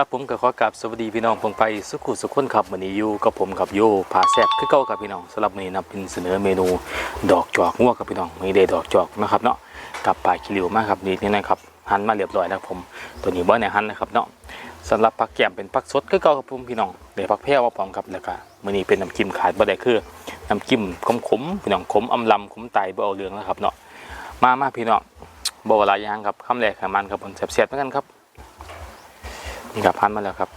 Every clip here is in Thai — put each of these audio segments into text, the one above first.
ครับผมก็ขอกราบสวัสดีพี่น้องพงไปสุขุสุขคนครับวันนี้อยู่กับผมกับโยพาแซบคือเก่าครับพี่น้องสำหรับมื้อนี้นำเป็นเสนอเมนูดอกจอกงัวครับพี่น้องมีได้ดอกจอกนะครับเนาะกับปลาคิริวมากครับนี่นี่นะครับหั่นมาเรียบร้อยแล้วผมตัวนี้บ่ในหั่นนะครับเนาะสำหรับผักแก้มเป็นผักสดคือเก่าครับผมพี่น้องเดี๋ยวผักแพรวมาพร้อมครับแล้วก็มื้อนี้เป็นน้ำจิ้มขาดบ่ได้คือน้ำจิ้มขมๆพี่น้องขมอำลำขมไตบ่เอาเรื่องนะครับเนาะมามาพี่น้องบ่ว่าหลายอย่างครับคำแรกของมันครับผมแซ่บๆเหมือนกันครับ นี่ครับพันมาแล้วครับ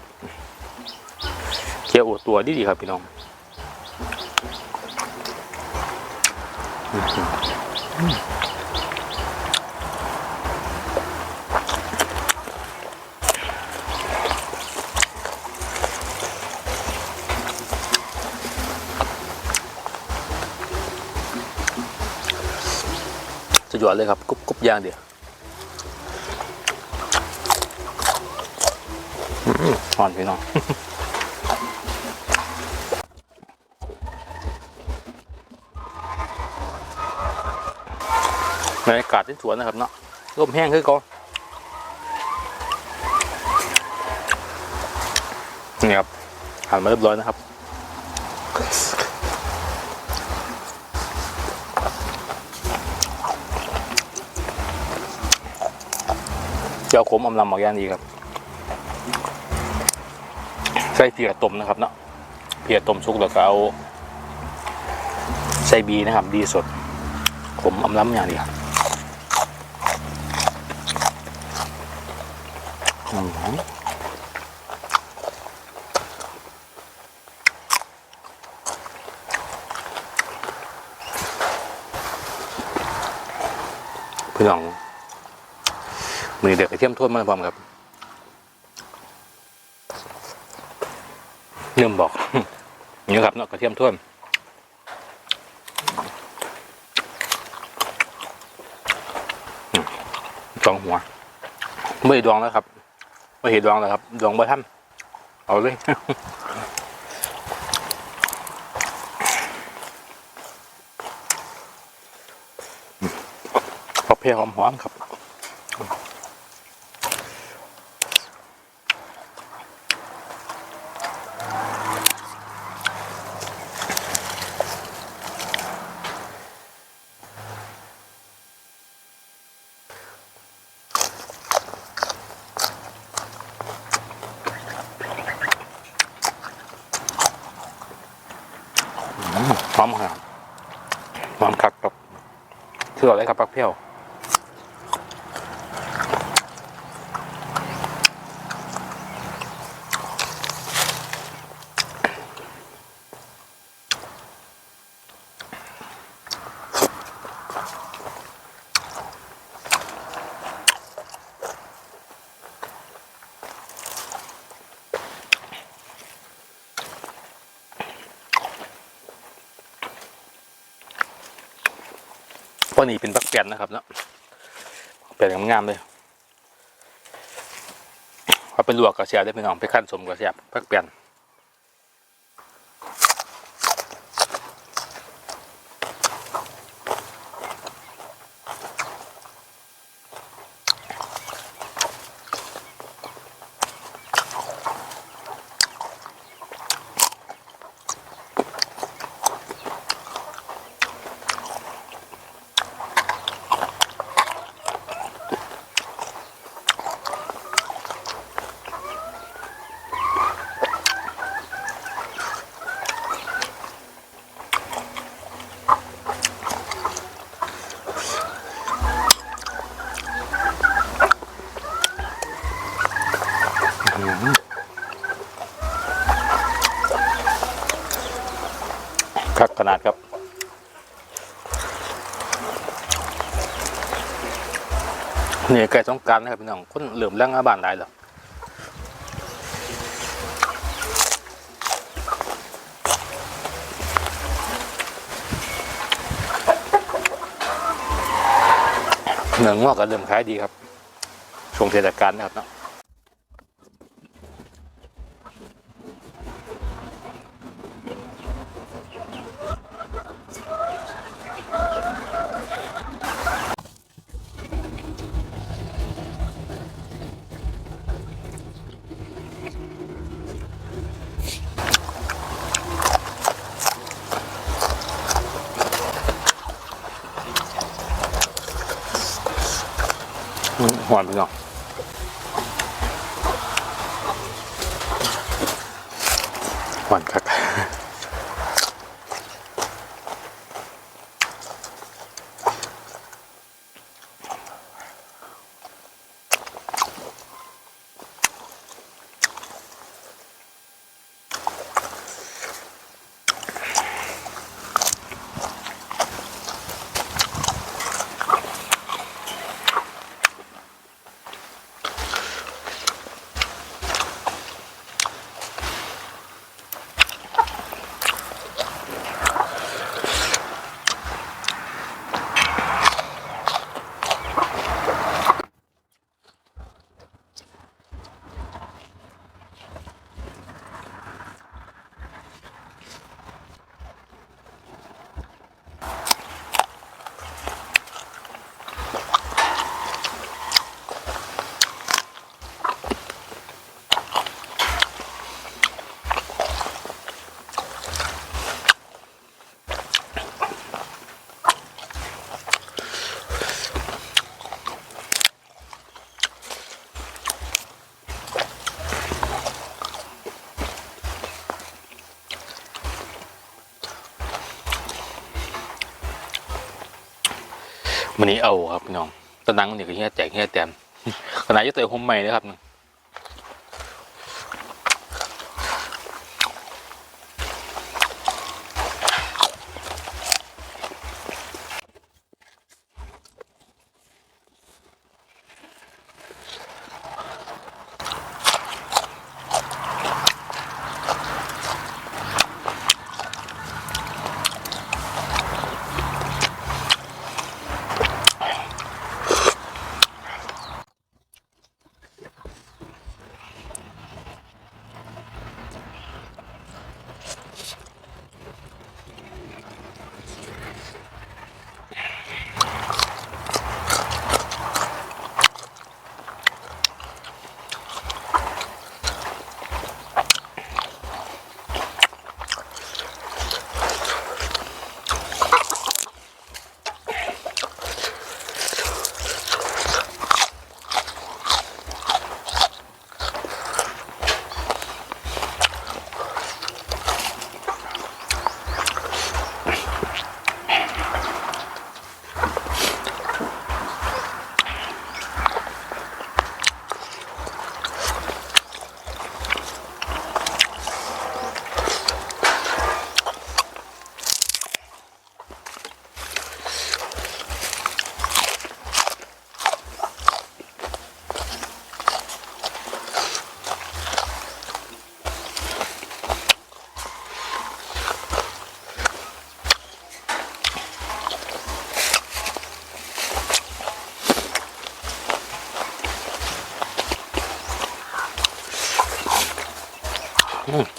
เกี๊ยวอวดตัวดีดีครับพี่น้องสุดยอดเลยครับกรุบกรุบยางเดียว อ่อนพี่น้องบรรยากาศที่สวนนะครับเนาะลมแห้งคือก่อนนี่ครับหันมาเรียบร้อยนะครับเจ้าขมอำลำหมากย่างดีครับ ส่เพียต้มนะครับเนาะเพียต้มสุกแล้วก็เอาใส่บีนะครับ ดีสด ขมอำล้ำอย่างเดียวอืมพี่น้องมือเด็กกระเทียมโทษมาพร้อมครับ ลืมบอกนี่ครับเนาะกระเทียมท่วมอืมสองหัวไม่ดองแล้วครับไม่เห็นดองแล้วครับ ดองบ่ท่านเอาเลยพอเพลหอมๆครับ ห อมครับหอมคักครับเชื่ออะไรครับปักเพี้ยว พวนี้เป็นปักเปียนนะครับเนาะเปียนงามๆเลยพอเป็นลวกกระเสียบได้เป็น้องไปขั้นสมกระเสียบปักเปียน คักขนาดครับนี่ไก่ต้องการนะครับพี่น้องคนเหลื่อมแรงอาบานได้หรอเนื้องอกก็เริ่มขายดีครับช่วงเทศกาลนะครับเนาะ หวานพี่น้องหวานคัก วันนี้เอาครับพี่น้องตอนนั้นี่ก็เฮียแจกเฮียแต้มขณะยุติโฮมใหม่นะครับ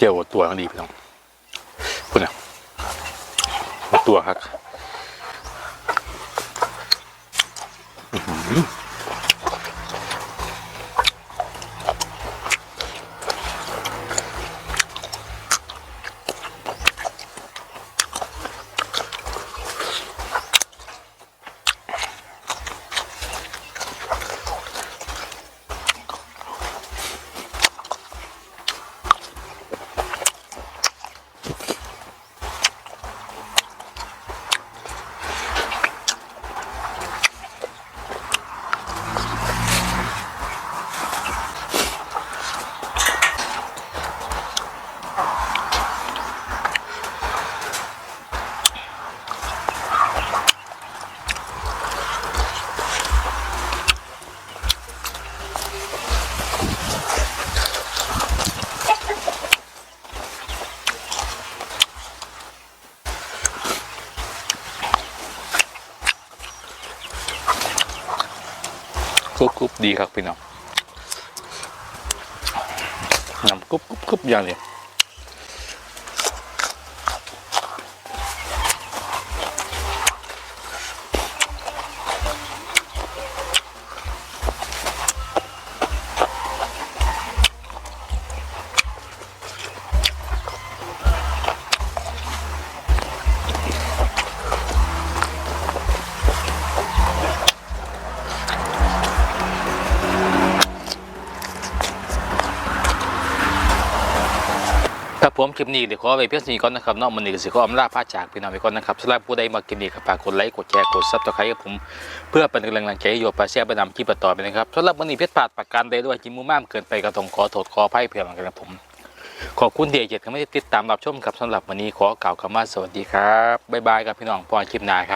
จียวตัวกันดีพี่น้องพูดนะหัวตัวครับ รุบกรุบดีครับพี่น้องน้ำกรุบกรุบกรุบอย่างเดียว ผมคลิปนี้เดี๋ยวขอไปเพียงนี้ก่อนนะครับเนาะมันนี่ก็สิขออำลาพาจากพี่น้องไปก่อนนะครับสำหรับผู้ใดมาคลิปนี้ก็ฝากกดไลค์กดแชร์กดซับสไครต์กับผมเพื่อเป็นกำลังใจให้โยปลาแซ่บไปนำคลิปต่อไปนะครับสำหรับวันนี้เพชรปาดปากการใดด้วยกินหมูม่ามเกินไปก็ต้องขอโทษขออภัยเพื่อนกันนะผม ขอบคุณเดียรติที่ติดตามรับชมครับสำหรับวันนี้ขอกล่าวคำว่าสวัสดีครับบ๊ายบายครับพี่น้องพอกันคลิปหน้าครับ